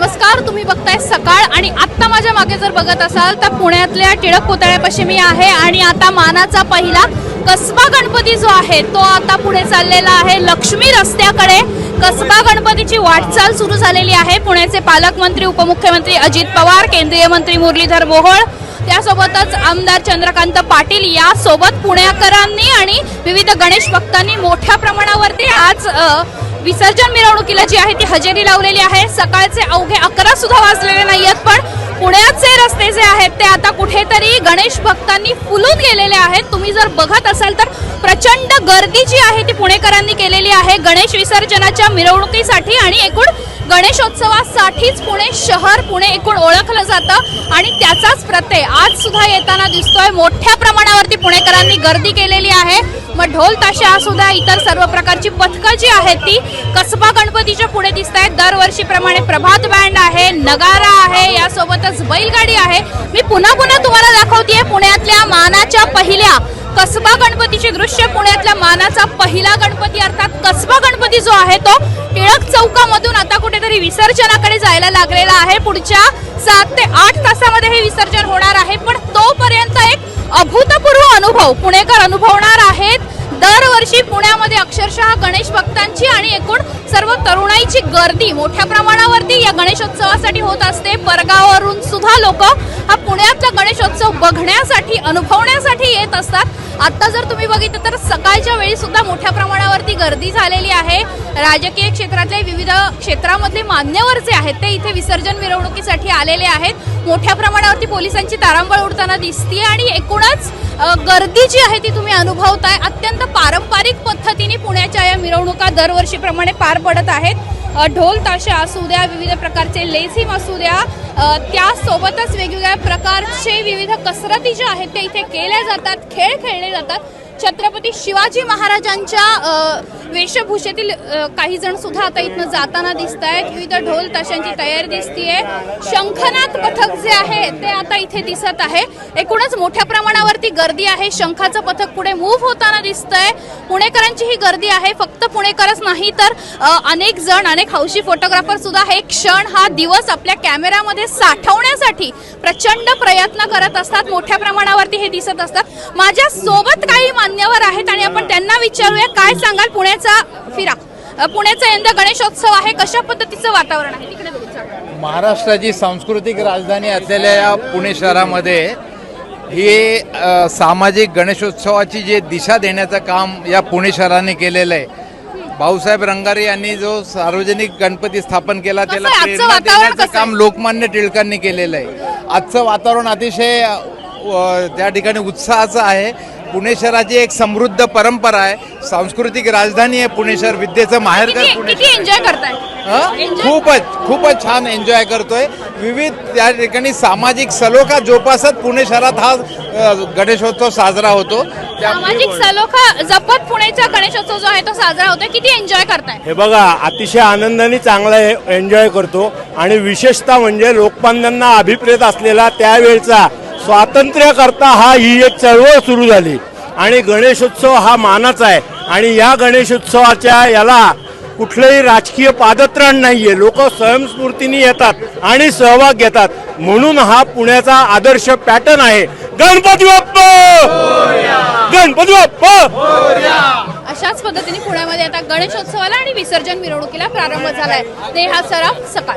नमस्कार तुम्ही बघताय सकाळ आणि आत्ता माझ्या मागे जर बघत असाल तर पुण्यातल्या टिळक पुतळ्यापाशी मी आहे आणि आता मानाचा पहिला कसबा गणपती जो आहे तो आता पुढे चाललेला आहे लक्ष्मी रस्त्याकडे. कसबा गणपतीची वाटचाल सुरू झालेली आहे. पुण्याचे पालकमंत्री उपमुख्यमंत्री अजित पवार केंद्रीय मंत्री मुरलीधर मोहोळ त्यासोबतच आमदार चंद्रकांत पाटील यासोबत पुण्याकरांनी आणि विविध गणेश भक्तांनी मोठ्या प्रमाणावरती आज विसर्जन मिरवणुकीला जी आहे ती हजेरी लावलेली आहे. सकाळचे अवघे अकरा सुद्धा वाजलेले नाहीयेत पण पुण्याचे रस्ते जे आहेत ते आता कुठेतरी गणेश भक्तांनी फुलून गेलेले आहेत. तुम्ही जर बघत असाल तर प्रचंड गर्दी जी आहे ती पुणेकरांनी केलेली आहे. गणेश विसर्जनाच्या मिरवणुकीसाठी आणि एकूण गणेशोत्सवासाठीच पुणे शहर पुणे एकूण ओळखलं जातं आणि त्याचाच प्रत्यय आज सुद्धा येताना दिसतोय. मोठ्या प्रमाणावरती पुणेकरांनी गर्दी केलेली आहे. मग ढोल ताशा असू द्या इतर सर्व प्रकारची पथकं जी आहेत ती कसबा गणपतीच्या पुढे दिसत आहेत. दरवर्षीप्रमाणे प्रभात बँड आहे नगारा आहे यासोबतच बैलगाडी आहे. मी पुन्हा पुन्हा तुम्हाला दाखवतेय पुण्यातल्या मानाच्या पहिल्या कसबा गणपतीचे दृश्य पुण्यातल्या मानाचा पहिला गणपती अर्थात कसबा गणपती जो आहे तो टिळक चौकामधून आता कुठेतरी विसर्जनाकडे जायला लागलेला आहे. पुढच्या सात ते आठ तासामध्ये हे विसर्जन होणार आहे. पण तोपर्यंत एक अभूतपूर्व अनुभव पुणेकर अनुभवणार दरवर्षी पुण्यामध्ये अक्षरशः गणेश भक्तांची आणि एकूण सर्व तरुणाईची गर्दी मोठ्या प्रमाणावरती या गणेशोत्सवासाठी होत असते. परगावावरून सुद्धा लोक हा पुण्यातला गणेशोत्सव बघण्यासाठी अनुभवण्यासाठी येत असतात. आता जर तुम्ही बघितलं तर सकाळच्या वेळी सुद्धा मोठ्या प्रमाणावरती गर्दी झालेली आहे. राजकीय क्षेत्रातले विविध क्षेत्रामधले मान्यवर जे आहेत ते इथे विसर्जन मिरवणुकीसाठी आलेले आहेत. मोठ्या प्रमाणावरती पोलिसांची तारांबळ उडताना दिसतीये आणि एकूणच गर्दी जी आहे ती तुम्ही अनुभवताय अत्यंत पारंपरिक पद्धतीने पुण्याच्या या मिरवणुका दरवर्षीप्रमाणे पार पडत आहेत. ढोल ताशा असू द्या विविध प्रकारचे लेझिम असू द्या त्यासोबतच वेगवेगळ्या प्रकारचे विविध कसरती ज्या आहेत त्या इथे केल्या जातात खेळ खेळले जातात. छत्रपती शिवाजी महाराजांच्या वेशभूषेतील काही जण सुद्धा आता इथनं जाताना दिसत आहेत विविध ढोल ताशांची तयारी दिसतीये. शंखनाथ पथक जे आहे ते आता इथे दिसत आहे. एकूणच मोठ्या प्रमाणावरती गर्दी आहे. शंखाचं पथक पुढे मूव्ह होताना दिसतंय. पुणेकरांची ही गर्दी आहे. फक्त पुणेकरच नाही तर अनेक जण अनेक हौशी फोटोग्राफर सुद्धा हे क्षण हा दिवस आपल्या कॅमेऱ्यामध्ये साठवण्यासाठी प्रचंड प्रयत्न करत असतात. मोठ्या प्रमाणावरती हे दिसत असतात. माझ्या सोबत काही मान्यवर आहेत आणि आपण त्यांना विचारूया. काय सांगाल पुण्याचा फिरा. पुण्याचा यंदा गणेशोत्सव आहे. कशा पद्धतीचं वातावरण आहे? तिकडे. महाराष्ट्राची सांस्कृतिक राजधानी असलेल्या या पुणे शहरामध्ये ही सामाजिक गणेशोत्सवाची जे दिशा देण्याचं काम या पुणे शहराने केलेलं आहे. भाऊसाहेब रंगारे यांनी जो सार्वजनिक गणपती स्थापन केला त्याला प्रेरणा देण्याचं? काम लोकमान्य टिळकांनी केलेलं आहे. आजचं वातावरण अतिशय त्या ठिकाणी उत्साहाचं आहे. पुणे शहराची एक समृद्ध परंपरा आहे. सांस्कृतिक राजधानी आहे पुणे शहर. विद्येचं माहेरघर किती पुणे किती एन्जॉय करताय? हं? Enjoy? खूपच खूपच छान एन्जॉय करतोय. विविध त्या ठिकाणी सामाजिक सलोखा जोपासत पुणे शहरात हा अ, गणेशोत्सव साजरा होतो. त्यामुळे सामाजिक सलोखा जपत पुण्याचा गणेशोत्सव जो आहे तो साजरा होतोय. किती एन्जॉय करताय? हे बघा अतिशय आनंदाने चांगला एन्जॉय करतो. आणि विशेषतः म्हणजे लोकमान्यांना अभिप्रेत असलेला त्यावेळचा स्वातंत्र्याकरता हा ही एक चळवळ सुरू झाली. आणि गणेशोत्सव हा मानाचा आहे. आणि या गणेशोत्सवाच्या याला कुठलंही राजकीय पादत्राण नाहीये. लोक स्वयंस्फूर्तीने येतात आणि सहभाग घेतात. म्हणून हा पुण्याचा आदर्श पॅटर्न आहे. गणपती बाप्पा! गणपती बाप्पा! अशाच पद्धतीने पुण्यामध्ये आता गणेशोत्सवाला आणि विसर्जन मिरवणुकीला प्रारंभ झालाय. नेहा सराफ सकाळ.